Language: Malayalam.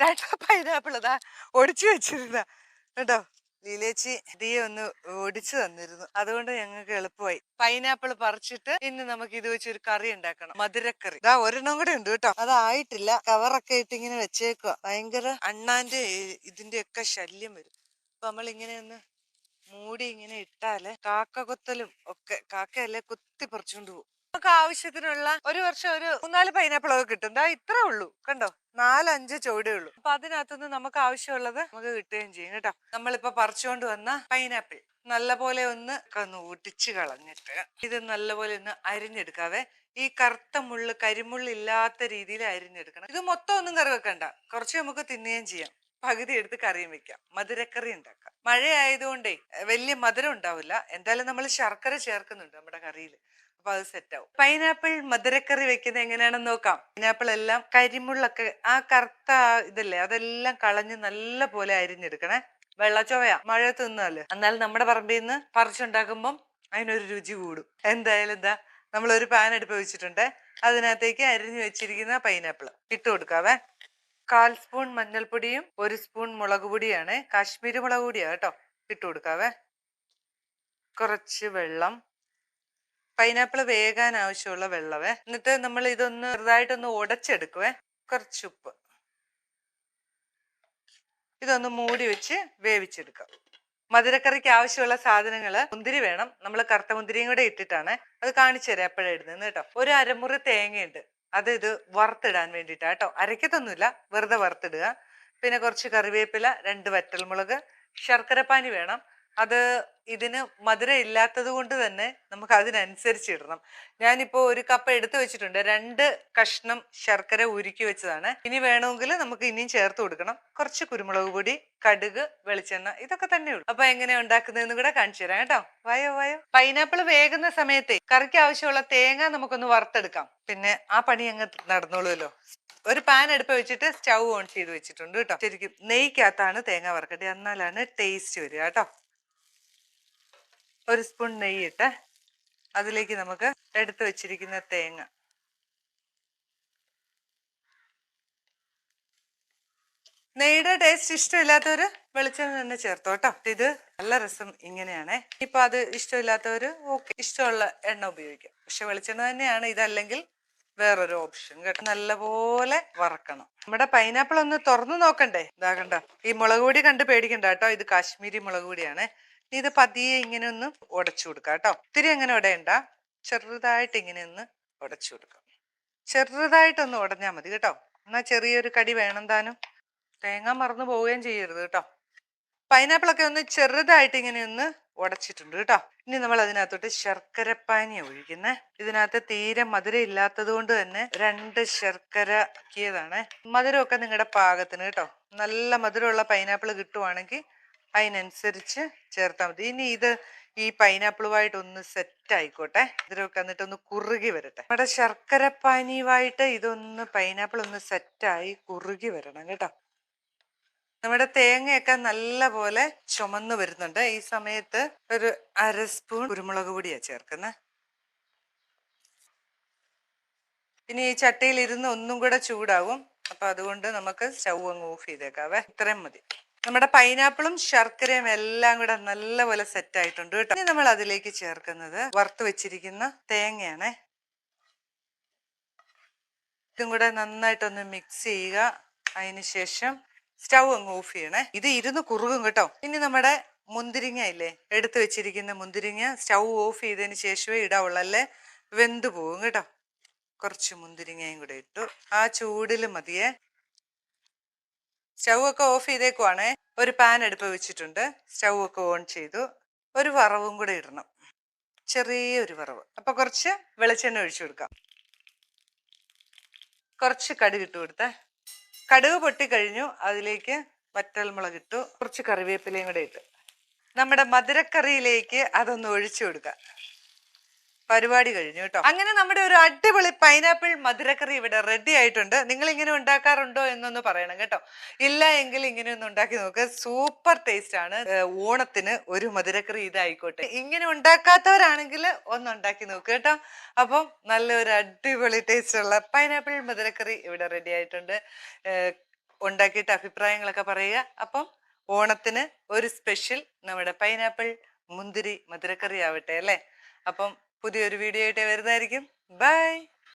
രണ്ട് പൈനാപ്പിൾ അതാ ഒടിച്ചു വെച്ചിരുന്ന. കേട്ടോ ലീലേച്ചി ദിയെ ഒന്ന് ഒടിച്ചു തന്നിരുന്നു. അതുകൊണ്ട് ഞങ്ങൾക്ക് എളുപ്പമായി. പൈനാപ്പിൾ പറിച്ചിട്ട് ഇന്ന് നമുക്ക് ഇത് വെച്ച് ഒരു കറി ഉണ്ടാക്കണം. മധുരക്കറി. ഇതാ ഒരെണ്ണം കൂടെ ഉണ്ട് കേട്ടോ. അതായിട്ടില്ല കവറൊക്കെ ഇട്ട് ഇങ്ങനെ വെച്ചേക്കുക ഭയങ്കര അണ്ണാന്റെ ഇതിന്റെ ഒക്കെ ശല്യം വരും. അപ്പൊ നമ്മൾ ഇങ്ങനെ ഒന്ന് മൂടി ഇങ്ങനെ ഇട്ടാൽ കാക്ക കൊത്തലും ഒക്കെ കാക്കയല്ലേ കുത്തി പറിച്ചുകൊണ്ട് പോകും നമുക്ക് ആവശ്യത്തിനുള്ള ഒരു വർഷം ഒരു മൂന്നാൽ പൈനാപ്പിൾ ഒക്കെ കിട്ടും. ദാ ഇത്രേ ഉള്ളൂ. കണ്ടോ? നാലഞ്ച് ചുവടേ ഉള്ളൂ. അപ്പൊ അതിനകത്തുനിന്ന് നമുക്ക് ആവശ്യമുള്ളത് നമുക്ക് കിട്ടുകയും ചെയ്യും കേട്ടോ. നമ്മളിപ്പോ പറിച്ചുകൊണ്ട് വന്ന പൈനാപ്പിൾ നല്ലപോലെ ഒന്ന് ഒന്ന് ഒടിച്ച് കളഞ്ഞിട്ട് ഇത് നല്ലപോലെ ഒന്ന് അരിഞ്ഞെടുക്കാവേ ഈ കറുത്ത മുള്ള് കരിമുള്ള് ഇല്ലാത്ത രീതിയിൽ അരിഞ്ഞെടുക്കണം. ഇത് മൊത്തം ഒന്നും കറി വെക്കണ്ട. കുറച്ച് നമുക്ക് തിന്നുകയും ചെയ്യാം. പകുതി എടുത്ത് കറിയും വെക്കാം. മധുരക്കറി ഉണ്ടാക്കാം. മഴ ആയതുകൊണ്ടേ വലിയ മധുരം ഉണ്ടാവില്ല. എന്തായാലും നമ്മൾ ശർക്കര ചേർക്കുന്നുണ്ട് നമ്മുടെ കറിയിൽ. അപ്പൊ അത് സെറ്റ് ആവും പൈനാപ്പിൾ മധുരക്കറി വെക്കുന്നത് എങ്ങനെയാണെന്ന് നോക്കാം. പൈനാപ്പിൾ എല്ലാം കരിമുള്ളൊക്കെ ആ കറുത്ത ഇതല്ലേ അതെല്ലാം കളഞ്ഞ് നല്ല പോലെ അരിഞ്ഞെടുക്കണേ. വെള്ളച്ചോവയാ മഴ തിന്നാൽ. എന്നാലും നമ്മുടെ പറമ്പിൽ നിന്ന് പറിച്ചുണ്ടാക്കുമ്പം അതിനൊരു രുചി കൂടും. എന്തായാലും എന്താ നമ്മളൊരു പാൻ എടുപ്പ് വെച്ചിട്ടുണ്ട്. അതിനകത്തേക്ക് അരിഞ്ഞു വെച്ചിരിക്കുന്ന പൈനാപ്പിൾ ഇട്ട് കൊടുക്കാവേ. കാൽ സ്പൂൺ മഞ്ഞൾപ്പൊടിയും ഒരു സ്പൂൺ മുളക് പൊടിയാണ്. കാശ്മീരി മുളക് പൊടിയാ കേട്ടോ. ഇട്ട് കൊടുക്കാവേ. കുറച്ച് വെള്ളം. പൈനാപ്പിൾ വേകാൻ ആവശ്യമുള്ള വെള്ളവേ എന്നിട്ട് നമ്മൾ ഇതൊന്ന് ചെറുതായിട്ടൊന്ന് ഉടച്ചെടുക്കുവേ കുറച്ചുപ്പ് ഇതൊന്ന് മൂടി വെച്ച് വേവിച്ചെടുക്കാം. മധുരക്കറിക്ക് ആവശ്യമുള്ള സാധനങ്ങൾ മുന്തിരി വേണം. നമ്മൾ കറുത്ത മുന്തിരിയും കൂടെ ഇട്ടിട്ടാണ് അത് കാണിച്ചു തരാം എപ്പോഴാണ് ഇടുന്നത് കേട്ടോ. ഒരു അരമുറി തേങ്ങയുണ്ട്. അത് ഇത് വറുത്തിടാൻ വേണ്ടിയിട്ടാ കേട്ടോ. അരക്കത്തൊന്നുമില്ല വെറുതെ വറുത്തിടുക. പിന്നെ കുറച്ച് കറിവേപ്പില രണ്ട് വറ്റൽമുളക് ശർക്കരപ്പാനി വേണം. അത് ഇതിന് മധുരം ഇല്ലാത്തത് കൊണ്ട് തന്നെ നമുക്ക് അതിനനുസരിച്ച് ഇടണം. ഞാനിപ്പോൾ ഒരു കപ്പ് എടുത്തു വെച്ചിട്ടുണ്ട്. രണ്ട് കഷ്ണം ശർക്കര ഉരുക്കി വെച്ചതാണ്. ഇനി വേണമെങ്കിൽ നമുക്ക് ഇനിയും ചേർത്ത് കൊടുക്കണം. കുറച്ച് കുരുമുളക് പൊടി കടുക് വെളിച്ചെണ്ണ ഇതൊക്കെ തന്നെ ഉള്ളൂ. അപ്പൊ എങ്ങനെയാ ഉണ്ടാക്കുന്നതെന്ന് കൂടെ കാണിച്ചു തരാം കേട്ടോ. വായോ വായോ. പൈനാപ്പിൾ വേകുന്ന സമയത്തെ കറിക്ക് ആവശ്യമുള്ള തേങ്ങ നമുക്കൊന്ന് വറുത്തെടുക്കാം. പിന്നെ ആ പണി അങ്ങ് നടന്നോളൂല്ലോ ഒരു പാൻ എടുപ്പ് വെച്ചിട്ട് സ്റ്റൗ ഓൺ ചെയ്ത് വെച്ചിട്ടുണ്ട് കേട്ടോ. ശരിക്കും നെയ്ക്കകത്താണ് തേങ്ങ വറുക്കട്ടെ എന്നാലാണ് ടേസ്റ്റ് വരിക കേട്ടോ. ഒരു സ്പൂൺ നെയ്യിട്ട് അതിലേക്ക് നമുക്ക് എടുത്തു വെച്ചിരിക്കുന്ന തേങ്ങ. നെയ്യുടെ ടേസ്റ്റ് ഇഷ്ടമില്ലാത്തവർ വെളിച്ചെണ്ണ തന്നെ ചേർത്തോ കേട്ടോ ഇത് നല്ല രസം ഇങ്ങനെയാണേ. ഇപ്പൊ അത് ഇഷ്ടമില്ലാത്തവർ ഓക്കെ ഇഷ്ടമുള്ള എണ്ണ ഉപയോഗിക്കാം. പക്ഷെ വെളിച്ചെണ്ണ തന്നെയാണ് ഇതല്ലെങ്കിൽ വേറൊരു ഓപ്ഷൻ കേട്ടോ. നല്ലപോലെ വറക്കണം. നമ്മുടെ പൈനാപ്പിൾ ഒന്ന് തുറന്നു നോക്കണ്ടേ. ഇതാകണ്ട ഈ മുളക് കണ്ട് പേടിക്കണ്ട കേട്ടോ. ഇത് കാശ്മീരി മുളക് പൊടിയാണ്. ഇത് പതിയെ ഇങ്ങനെ ഒന്ന് ഉടച്ചു കൊടുക്കാം കേട്ടോ. ഒത്തിരി അങ്ങനെ ഉടയണ്ട. ചെറുതായിട്ട് ഇങ്ങനെ ഒന്ന് ഉടച്ചു കൊടുക്കാം ചെറുതായിട്ടൊന്ന് ഉടഞ്ഞാൽ മതി കേട്ടോ. എന്നാൽ ചെറിയൊരു കടി വേണം താനും. തേങ്ങ മറന്നു പോവുകയും ചെയ്യരുത് കേട്ടോ. പൈനാപ്പിളൊക്കെ ഒന്ന് ചെറുതായിട്ട് ഇങ്ങനെ ഒന്ന് ഉടച്ചിട്ടുണ്ട് കേട്ടോ. ഇനി നമ്മൾ അതിനകത്തോട്ട് ശർക്കരപ്പാനി ഒഴിക്കുന്നത് ഇതിനകത്ത് തീരെ മധുരം ഇല്ലാത്തത് കൊണ്ട് തന്നെ രണ്ട് ശർക്കര ആക്കിയതാണ്. മധുരമൊക്കെ നിങ്ങളുടെ പാകത്തിന് കേട്ടോ. നല്ല മധുരമുള്ള പൈനാപ്പിൾ കിട്ടുവാണെങ്കിൽ അതിനനുസരിച്ച് ചേർത്താൽ മതി. ഇനി ഇത് ഈ പൈനാപ്പിളുമായിട്ട് ഒന്ന് സെറ്റ് ആയിക്കോട്ടെ. ഇതിലൊക്കെ എന്നിട്ട് ഒന്ന് കുറുകി വരട്ടെ. നമ്മുടെ ശർക്കര പാനീയമായിട്ട് ഇതൊന്ന് പൈനാപ്പിൾ ഒന്ന് സെറ്റായി കുറുകി വരണം കേട്ടോ. നമ്മുടെ തേങ്ങയൊക്കെ നല്ല പോലെ ചുമന്ന് വരുന്നുണ്ട്. ഈ സമയത്ത് ഒരു അര സ്പൂൺ കുരുമുളക് പൊടിയാ ചേർക്കുന്നത് ഇനി ഈ ചട്ടിയിൽ ഇരുന്ന് ഒന്നും കൂടെ ചൂടാവും. അപ്പൊ അതുകൊണ്ട് നമുക്ക് സ്റ്റൗ അങ്ങ് ഓഫ് ചെയ്തേക്കാവേ. ഇത്രയും മതി. നമ്മുടെ പൈനാപ്പിളും ശർക്കരയും എല്ലാം കൂടെ നല്ലപോലെ സെറ്റ് ആയിട്ടുണ്ട് കേട്ടോ. ഇനി നമ്മൾ അതിലേക്ക് ചേർക്കുന്നത് വറുത്ത് വെച്ചിരിക്കുന്ന തേങ്ങയാണേ. ഇതും കൂടെ നന്നായിട്ടൊന്ന് മിക്സ് ചെയ്യുക. അതിന് ശേഷം സ്റ്റൗ അങ്ങ് ഓഫ് ചെയ്യണേ. ഇത് ഇരുന്ന് കുറുകും കേട്ടോ. ഇനി നമ്മുടെ മുന്തിരിങ്ങ ഇല്ലേ? എടുത്തു വെച്ചിരിക്കുന്ന മുന്തിരിങ്ങ സ്റ്റൗ ഓഫ് ചെയ്തതിന് ശേഷമേ ഇടാവുള്ളൂ അല്ലേ? വെന്ത് പോകും കേട്ടോ. കുറച്ച് മുന്തിരിങ്ങയും കൂടെ ഇട്ടു. ആ ചൂടിൽ മതിയേ. സ്റ്റൗ ഒക്കെ ഓഫ് ചെയ്തേക്കുവാണേ. ഒരു പാൻ അടുപ്പ് വെച്ചിട്ടുണ്ട്. സ്റ്റൗ ഒക്കെ ഓൺ ചെയ്തു. ഒരു വറവും കൂടെ ഇടണം. ചെറിയൊരു വറവ്. അപ്പൊ കുറച്ച് വെളിച്ചെണ്ണ ഒഴിച്ചു കൊടുക്കാം. കുറച്ച് കടുക് ഇട്ട് കൊടുത്തേ. കടുക് പൊട്ടിക്കഴിഞ്ഞു അതിലേക്ക് വറ്റൽമുളക് ഇട്ടു. കുറച്ച് കറിവേപ്പിലയും കൂടെ ഇട്ട്. നമ്മുടെ മധുരക്കറിയിലേക്ക് അതൊന്ന് ഒഴിച്ചു കൊടുക്കാം. പരിപാടി കഴിഞ്ഞു കേട്ടോ. അങ്ങനെ നമ്മുടെ ഒരു അടിപൊളി പൈനാപ്പിൾ മധുരക്കറി ഇവിടെ റെഡി ആയിട്ടുണ്ട്. നിങ്ങൾ ഇങ്ങനെ ഉണ്ടാക്കാറുണ്ടോ എന്നൊന്ന് പറയണം കേട്ടോ. ഇല്ല എങ്കിൽ ഇങ്ങനെ ഒന്ന് ഉണ്ടാക്കി നോക്ക്. സൂപ്പർ ടേസ്റ്റ് ആണ്. ഓണത്തിന് ഒരു മധുരക്കറി ഇതായിക്കോട്ടെ. ഇങ്ങനെ ഉണ്ടാക്കാത്തവരാണെങ്കിൽ ഒന്ന് ഉണ്ടാക്കി നോക്ക് കേട്ടോ. അപ്പം നല്ലൊരു അടിപൊളി ടേസ്റ്റ് ഉള്ള പൈനാപ്പിൾ മധുരക്കറി ഇവിടെ റെഡി ആയിട്ടുണ്ട്. ഉണ്ടാക്കിയിട്ട് അഭിപ്രായങ്ങളൊക്കെ പറയുക. അപ്പം ഓണത്തിന് ഒരു സ്പെഷ്യൽ നമ്മുടെ പൈനാപ്പിൾ മുന്തിരി മധുരക്കറി ആവട്ടെ അല്ലേ? അപ്പം പുതിയൊരു വീഡിയോ ആയിട്ട് വരുന്നതായിരിക്കും. ബൈ